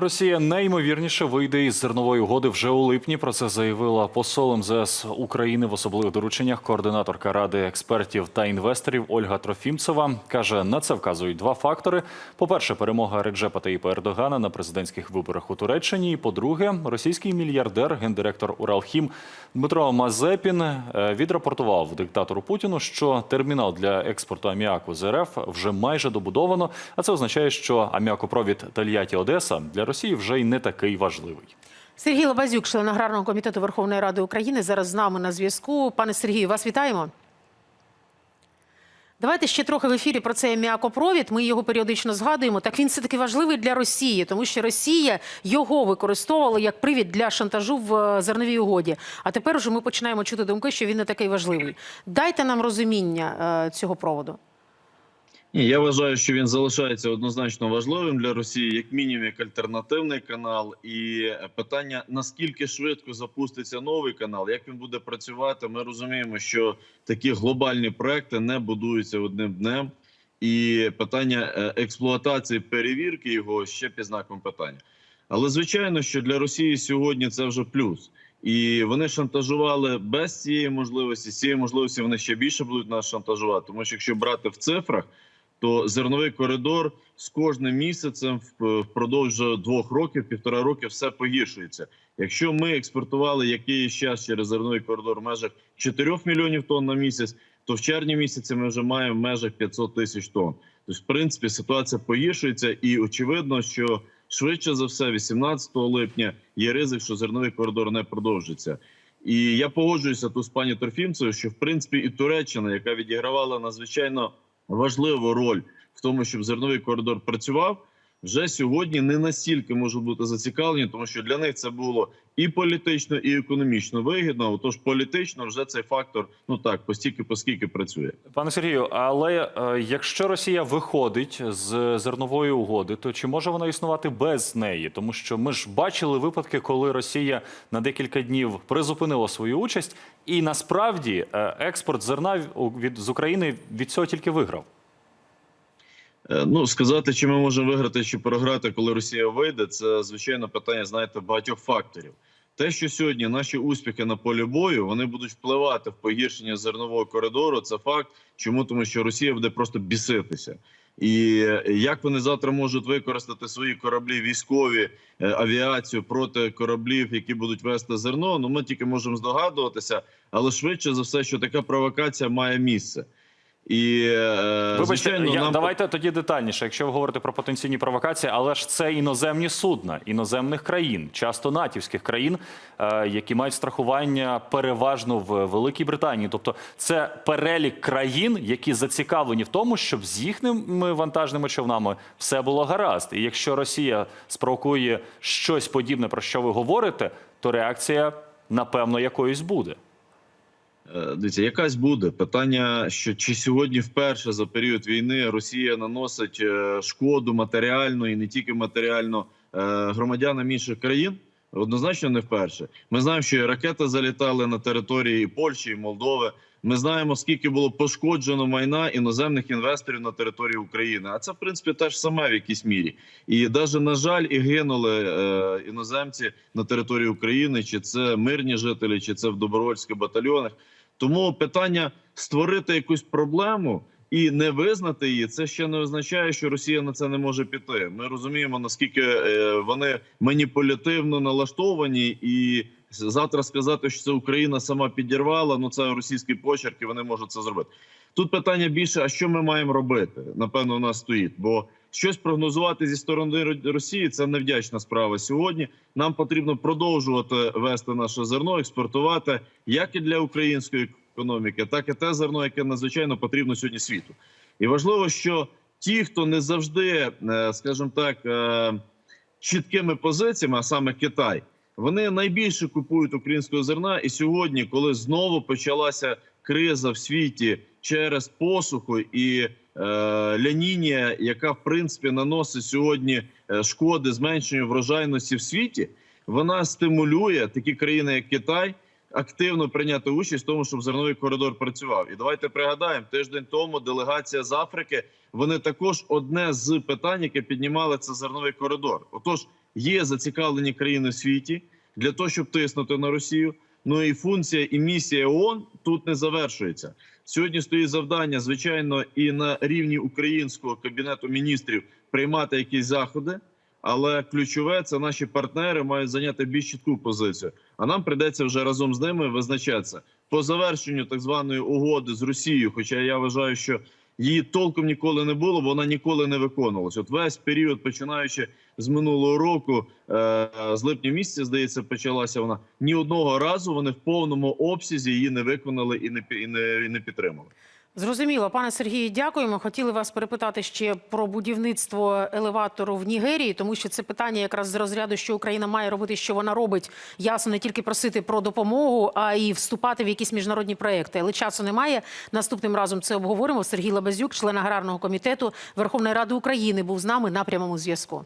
Росія найімовірніше вийде із зернової угоди вже у липні. Про це заявила посол МЗС України в особливих дорученнях. Координаторка ради експертів та інвесторів Ольга Трофімцева каже: на це вказують два фактори: по-перше, перемога Реджепа Таїпа Ердогана на президентських виборах у Туреччині. І по-друге, російський мільярдер, гендиректор Уралхім Дмитро Мазепін е, відрапортував диктатору Путіну, що термінал для експорту аміаку з РФ вже майже добудовано. А це означає, що аміакопровід Тольятті Одеса для Росії вже й не такий важливий. Сергій Лабазюк, член аграрного комітету Верховної Ради України, зараз з нами на зв'язку. Пане Сергію, вас вітаємо. Давайте ще трохи в ефірі про цей м'якопровід. Ми його періодично згадуємо. Так він все таки важливий для Росії, тому що Росія його використовувала як привід для шантажу в е, зерновій угоді. А тепер уже ми починаємо чути думки, що він не такий важливий. Дайте нам розуміння е, цього проводу. Ні, я вважаю, що він залишається однозначно важливим для Росії, як мінімум, як альтернативний канал. І питання наскільки швидко запуститься новий канал, як він буде працювати. Ми розуміємо, що такі глобальні проекти не будуються одним днем, і питання е, експлуатації перевірки його ще під знаком питання. Але звичайно, що для Росії сьогодні це вже плюс. І вони шантажували без цієї можливості. З цієї можливості вони ще більше будуть нас шантажувати. Тому що якщо брати в цифрах, то зерновий коридор з кожним місяцем впродовж двох років, півтора роки, все погіршується. Якщо ми експортували якийсь час через зерновий коридор в межах 4 мільйонів тонн на місяць, то в червні місяці ми вже маємо в межах 500 тисяч тонн. Тобто, в принципі, ситуація погіршується, і очевидно, що швидше за все, 18 липня є ризик, що зерновий коридор не продовжиться. І я погоджуюся тут з пані Торфімцею, що в принципі і Туреччина, яка відігравала надзвичайно важливу роль в тому, щоб зерновий коридор працював, вже сьогодні не настільки можуть бути зацікавлені, тому що для них це було і політично, і економічно вигідно. Отож, політично вже цей фактор, ну так, постільки, поскільки працює. Пане Сергію, але е, якщо Росія виходить з зернової угоди, то чи може вона існувати без неї? Тому що ми ж бачили випадки, коли Росія на декілька днів призупинила свою участь, і насправді е, експорт зерна від з України від цього тільки виграв. Е, Ну сказати, чи ми можемо виграти чи програти, коли Росія вийде, це звичайно питання, знаєте, багатьох факторів. Те, що сьогодні наші успіхи на полі бою вони будуть впливати в погіршення зернового коридору. Це факт. Чому тому, що Росія буде просто біситися. І е, як вони завтра можуть використати свої кораблі військові е, авіацію проти кораблів, які будуть вести зерно? Ну ми тільки можемо здогадуватися, але швидше за все, що така провокація має місце. І е, Вибачте, звичайно, я, нам давайте тоді детальніше. Якщо ви говорите про потенційні провокації, але ж це іноземні судна іноземних країн, часто натівських країн, е, які мають страхування переважно в Великій Британії. Тобто, це перелік країн, які зацікавлені в тому, щоб з їхніми вантажними човнами все було гаразд. І якщо Росія спровокує щось подібне, про що ви говорите, то реакція напевно якоюсь буде. Е, Дивіться, якась буде питання, що чи сьогодні вперше за період війни Росія наносить е, шкоду матеріальну і не тільки матеріально е, громадянам інших країн. Однозначно не вперше. Ми знаємо, що ракети залітали на території Польщі і Молдови. Ми знаємо, скільки було пошкоджено майна іноземних інвесторів на території України. А це в принципі теж саме в якійсь мірі. І навіть на жаль, і гинули е, іноземці на території України, чи це мирні жителі, чи це в добровольських батальйонах. Тому питання створити якусь проблему і не визнати її, це ще не означає, що Росія на це не може піти. Ми розуміємо наскільки е, вони маніпулятивно налаштовані, і завтра сказати, що це Україна сама підірвала. Ну це російський почерк, і вони можуть це зробити. Тут питання більше: а що ми маємо робити? Напевно, у нас стоїть, бо щось прогнозувати зі сторони Росії це невдячна справа. Сьогодні нам потрібно продовжувати вести наше зерно, експортувати як і для української економіки, так і те зерно, яке надзвичайно потрібно сьогодні світу. І важливо, що ті, хто не завжди, е, скажімо так, е, чіткими позиціями, а саме Китай, вони найбільше купують українського зерна. І сьогодні, коли знову почалася криза в світі через посуху і е, ляніння, яка в принципі наносить сьогодні е, шкоди зменшенню врожайності в світі, вона стимулює такі країни, як Китай, активно прийняти участь в тому, щоб зерновий коридор працював. І давайте пригадаємо, тиждень тому делегація з Африки вони також одне з питань, яке піднімали це зерновий коридор. Отож, є зацікавлені країни в світі для того, щоб тиснути на Росію. Ну і функція і місія ООН тут не завершується. Сьогодні стоїть завдання, звичайно, і на рівні українського кабінету міністрів приймати якісь заходи. Але ключове це наші партнери мають зайняти більш чітку позицію. А нам прийдеться вже разом з ними визначатися по завершенню так званої угоди з Росією. Хоча я вважаю, що її толком ніколи не було, бо вона ніколи не виконувалась. От весь період, починаючи з минулого року, е, з липня місяця, здається, почалася вона. Ні одного разу вони в повному обсязі її не виконали і не і не, і не підтримали. Зрозуміло, пане Сергію, дякуємо. Хотіли вас перепитати ще про будівництво елеватору в Нігерії, тому що це питання якраз з розряду, що Україна має робити, що вона робить. Ясно, не тільки просити про допомогу, а й вступати в якісь міжнародні проекти. Але часу немає. Наступним разом це обговоримо. Сергій Лабазюк, член аграрного комітету Верховної Ради України, був з нами на прямому зв'язку.